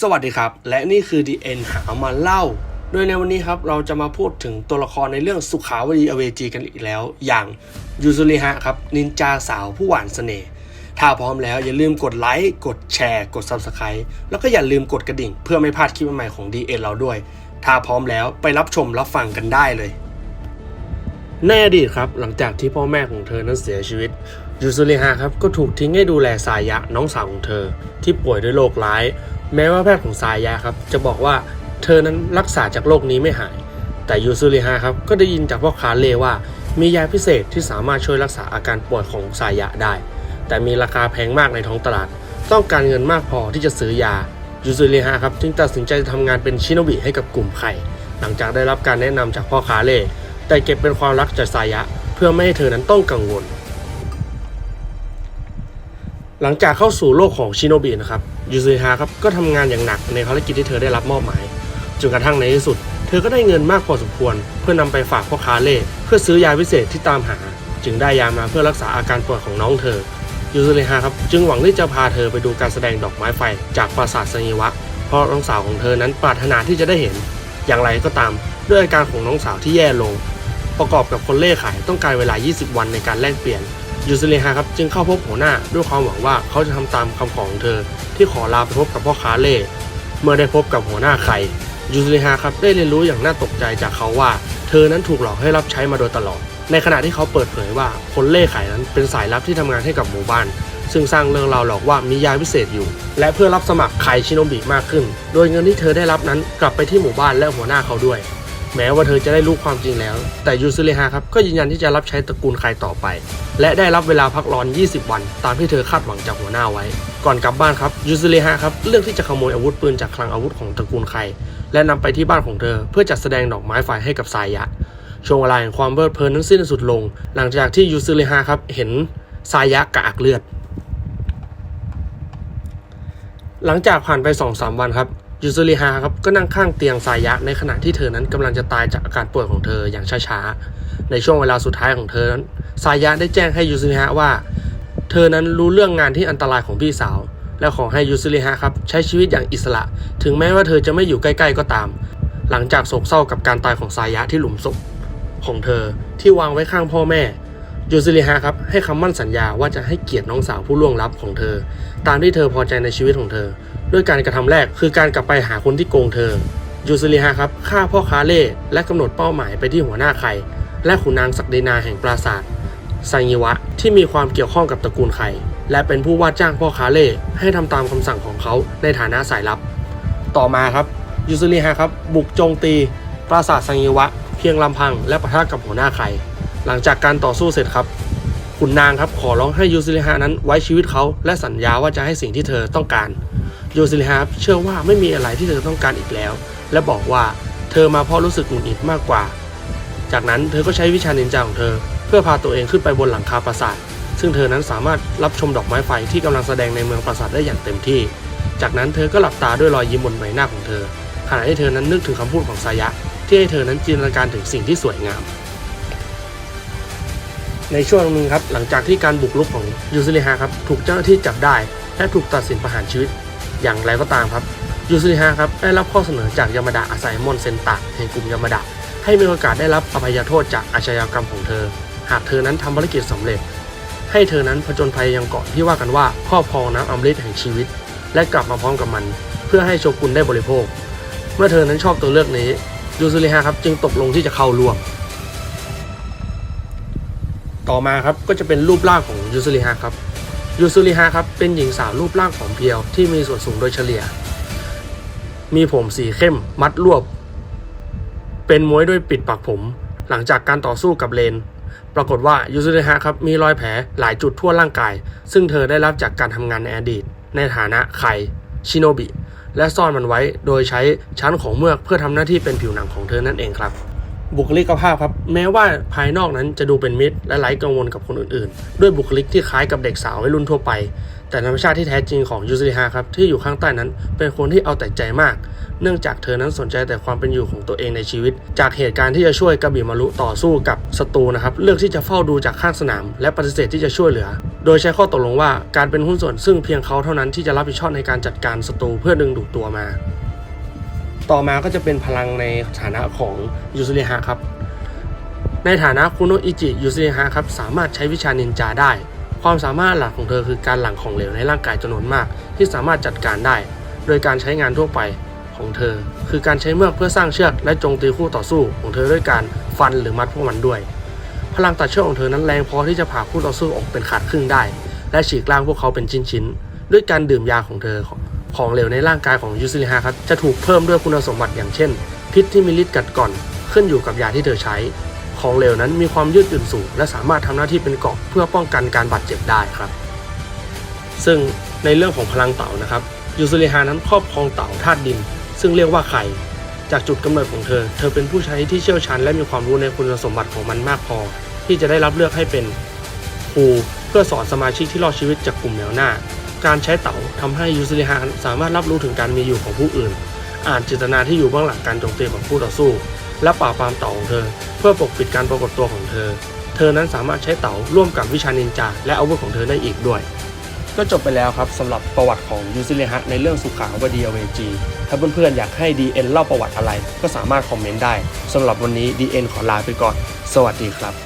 สวัสดีครับ และนี่คือ The End หามาเล่า โดยในวันนี้ครับเราจะมาพูดถึงตัวละครในเรื่องสุขาวดีอเวจีกันอีกแล้ว อย่างยูซุริฮะครับนินจาสาวผู้หวานเสน่ห์ถ้าพร้อมแล้วอย่าลืมกดไลค์กดแชร์ กด Subscribe แล้วก็อย่าลืมกดกระดิ่ง เพื่อไม่พลาดคลิปใหม่ของ DN เราด้วย ถ้าพร้อมแล้วไปรับชมรับฟังกันได้เลยในอดีตครับหลังจากที่พ่อแม่ของเธอนั้นเสียชีวิตยูซุริฮะครับก็ถูกทิ้งให้ดูแลสายะน้องสาวของเธอ ที่ป่วยด้วยโรคร้าย แม้ว่าแพทย์ของสายะครับ จะบอกว่าเธอนั้นรักษาจากโรคนี้ไม่หาย แต่ยูซุริฮะครับก็ได้ยินจากพ่อค้าเลว่า มียาพิเศษที่สามารถช่วยรักษาอาการป่วยของสายะได้ แต่มีราคาแพงมากในท้องตลาด ต้องการเงินมากพอที่จะซื้อยายูซุริฮะครับจึงตัดสินใจทำงานเป็นชิโนบิให้กับกลุ่มไข่หลังจากได้รับการแนะนำจากพ่อค้าเล่แต่เก็บเป็นความรักจากสายะ เพื่อไม่ให้เธอนั้นต้องกังวล หลังจากเข้าสู่โลกของชิโนบินะครับ ยูซุฮะครับก็ทำงานอย่างหนักในภารกิจที่เธอได้รับมอบหมายจนกระทั่งในที่สุด เธอก็ได้เงินมากพอสมควร เพื่อนำไปฝากพ่อค้าเล่เพื่อซื้อยาพิเศษที่ตามหา จึงได้ยามาเพื่อรักษาอาการป่วยของน้องเธอยูซุฮะครับจึงหวังที่จะพาเธอไปดูการแสดงดอกไม้ไฟจากปราสาทสังิวะ เพราะน้องสาวของเธอนั้นปรารถนาที่จะได้เห็น อย่างไรก็ตามด้วยอาการของน้องสาวที่แย่ลง ประกอบกับคนเล่ขายต้องการเวลา 20 วันในการแลกเปลี่ยน ยูซเลฮาครับจึงเข้าพบหัวหน้าด้วยความหวังว่าเขาจะทำตามคำขอของเธอ ที่ขอลาไปพบกับพ่อค้าเล่เมื่อได้พบกับหัวหน้าไข่ยูซเลฮาครับได้เรียนรู้อย่างน่าตกใจจากเขาว่า เธอนั้นถูกหลอกให้รับใช้มาโดยตลอด ในขณะที่เขาเปิดเผยว่าคนเล่ขายนั้นเป็นสายลับที่ทำงานให้กับหมู่บ้าน ซึ่งสร้างเรื่องราวหลอกว่ามียาพิเศษอยู่ และเพื่อรับสมัครไข่ชิโนบิมากขึ้น โดยเงินที่เธอได้รับนั้นกลับไปที่หมู่บ้านและหัวหน้าเขาด้วย แม้ว่าเธอจะได้รู้ความจริงแล้ว แต่ยูซุเรฮาครับก็ยืนยันที่จะรับใช้ตระกูลใครต่อไป และได้รับเวลาพักร้อน 20 วัน ตามที่เธอคาดหวังจากหัวหน้าไว้ ก่อนกลับบ้านครับยูซุเรฮาครับเลือกที่จะขโมยอาวุธปืนจากคลังอาวุธของตระกูลใคร และนำไปที่บ้านของเธอ เพื่อจัดแสดงดอกไม้ไฟให้กับสายะ ช่วงเวลาแห่งความเพลิดเพลินนั้นสิ้นสุดลง หลังจากที่ยูซุเรฮาครับเห็นสายะกระอักเลือด หลังจากผ่านไป2อสวันครับ ยูซุริฮาครับก็นั่งข้างเตียงสายะในขณะที่เธอนั้นกำลังจะตายจากอาการป่วยของเธออย่างช้าๆ ในช่วงเวลาสุดท้ายของเธอนั้นสายะได้แจ้งให้ยูซุริฮะว่า เธอนั้นรู้เรื่องงานที่อันตรายของพี่สาว และขอให้ยูซุริฮะครับใช้ชีวิตอย่างอิสระ ถึงแม้ว่าเธอจะไม่อยู่ใกล้ๆก็ตาม หลังจากโศกเศร้ากับการตายของสายะที่หลุมศพของเธอที่วางไว้ข้างพ่อแม่ยูซิริฮะครับให้คำมั่นสัญญาว่าจะให้เกียรติน้องสาวผู้ล่วงลับของเธอ ตามที่เธอพอใจในชีวิตของเธอ ด้วยการกระทำแรกคือการกลับไปหาคนที่โกงเธอ ยูซิริฮะครับฆ่าพ่อค้าเล่และกำหนดเป้าหมายไปที่หัวหน้าไข่และขุนนางศักดินาแห่งปราสาทไซงิวะที่มีความเกี่ยวข้องกับตระกูลไข่และเป็นผู้ว่าจ้างพ่อค้าเล่ให้ทำตามคำสั่งของเขาในฐานะสายลับ ต่อมาครับยูซิริฮะครับบุกโจมตี ปราสาทไซงิวะ เพียงลำพังและปะทะกับหัวหน้าไข่หลังจากการต่อสู้เสร็จครับ ขุนนางครับขอร้องให้ยูซิลิฮะนั้นไว้ชีวิตเขาและสัญญาว่าจะให้สิ่งที่เธอต้องการยูซิลิฮะเชื่อว่าไม่มีอะไรที่เธอต้องการอีกแล้ว และบอกว่าเธอมาเพราะรู้สึกหงุดหงิดมากกว่า จากนั้นเธอก็ใช้วิชานินจาของเธอ เพื่อพาตัวเองขึ้นไปบนหลังคาปราสาทซึ่งเธอนั้นสามารถรับชมดอกไม้ไฟที่กำลังแสดงในเมืองปราสาทได้อย่างเต็มที่ จากนั้นเธอก็หลับตาด้วยรอยยิ้มบนใบหน้าของเธอขณะที่เธอนั้นนึกถึงคำพูดของสายะ ที่ให้เธอนั้นจินตนาการถึงสิ่งที่สวยงาม ในช่วงนึงครับหลังจากที่การบุกรุกของยูซิลิฮะครับถูกเจ้าหน้าที่จับได้ และถูกตัดสินประหารชีวิต อย่างไรก็ตามครับยูซิลิฮะครับได้รับข้อเสนอจากยามาดะอาไซมอนเซนตะแห่งกลุ่มยามาดะให้มีโอกาสได้รับอภัยโทษจากอาชญากรรมของเธอ หากเธอนั้นทำภารกิจสำเร็จ ให้เธอนั้นผจญภัยยังเกาะที่ว่ากันว่าครอบครองน้ำอมฤตแห่งชีวิต และกลับมาพร้อมกับมัน เพื่อให้โชกุนได้บริโภค เมื่อเธอนั้นชอบตัวเลือกนี้ยูซิลิฮะครับจึงตกลงที่จะเข้าร่วม ต่อมาครับก็จะเป็นรูปร่างของยูซุริฮะครับยูซุริฮะครับเป็นหญิงสาวรูปร่างผอมเพรียวที่มีส่วนสูงโดยเฉลี่ย มีผมสีเข้มมัดรวบ เป็นม้วยด้วยปิดปากผม หลังจากการต่อสู้กับเลน ปรากฏว่ายูซุริฮะครับมีรอยแผลหลายจุดทั่วร่างกาย ซึ่งเธอได้รับจากการทำงานในอดีต ในฐานะไคชิโนบิและซ่อนมันไว้โดยใช้ชั้นของเมือกเพื่อทำหน้าที่เป็นผิวหนังของเธอนั่นเองครับ บุคลิกภาพครับแม้ว่าภายนอกนั้นจะดูเป็นมิตรและไร้กังวลกับคนอื่นๆ ด้วยบุคลิกที่คล้ายกับเด็กสาววัยรุ่นทั่วไป แต่ธรรมชาติที่แท้จริงของยูซิฮาครับที่อยู่ข้างใต้นั้นเป็นคนที่เอาแต่ใจมาก เนื่องจากเธอนั้นสนใจแต่ความเป็นอยู่ของตัวเองในชีวิต จากเหตุการณ์ที่จะช่วยกระบี่มารุต่อสู้กับศัตรูนะครับเลือกที่จะเฝ้าดูจากข้างสนาม และปฏิเสธที่จะช่วยเหลือ โดยใช้ข้อตกลงว่าการเป็นหุ้นส่วนซึ่งเพียงเขาเท่านั้นที่จะรับผิดชอบในการจัดการศัตรูเพื่อดึงดูดตัวมา ต่อมาก็จะเป็นพลังในฐานะของยูซุริฮะครับ ในฐานะคุโนอิจิยูซุริฮะครับสามารถใช้วิชานินจาได้ ความสามารถหลักของเธอคือการหลั่งของเหลวในร่างกายจำนวนมาก ที่สามารถจัดการได้ โดยการใช้งานทั่วไปของเธอ คือการใช้เมือกเพื่อสร้างเชือกและจมตีคู่ต่อสู้ของเธอด้วยการฟันหรือมัดพวกมันด้วย พลังตัดเชือกของเธอนั้นแรงพอที่จะผ่าคู่ต่อสู้ออกเป็นขาดครึ่งได้ และฉีกล่างพวกเขาเป็นชิ้นๆด้วยการดื่มยาของเธอ ของเหลวในร่างกายของยูซิลิฮะครับจะถูกเพิ่มด้วยคุณสมบัติอย่างเช่น พิษที่มีฤทธิ์กัดก่อนขึ้นอยู่กับยาที่เธอใช้ ของเหลวนั้นมีความยืดหยุ่นสูง และสามารถทำหน้าที่เป็นเกราะเพื่อป้องกันการบาดเจ็บได้ครับ ซึ่งในเรื่องของพลังเต่านะครับยูซุริฮานั้นครอบครองเต่าธาตุดิน ซึ่งเรียกว่าไข่จากจุดกำเนิดของเธอ เธอเป็นผู้ใช้ที่เชี่ยวชาญและมีความรู้ในคุณสมบัติของมันมากพอ ที่จะได้รับเลือกให้เป็นครูเพื่อสอนสมาชิกที่รอดชีวิตจากกลุ่มแนวหน้า การใช้เต่าทำให้ยูซุริฮาสามารถรับรู้ถึงการมีอยู่ของผู้อื่น อ่านเจตนาที่อยู่เบื้องหลังการโจมตีของผู้ต่อสู้ และปราบปรามเต่าของเธอ เพื่อปกปิดการปรากฏตัวของเธอ เธอนั้นสามารถใช้เต่าร่วมกับวิชานินจาและอาวุธของเธอได้อีกด้วย ก็จบไปแล้วครับสำหรับประวัติของยูซิเลฮะในเรื่องสุขาวดีอเวจีถ้าเพื่อนๆอยากให้ DN เล่าประวัติอะไร ก็สามารถคอมเมนต์ได้สำหรับวันนี้ DN ขอลาไปก่อน สวัสดีครับ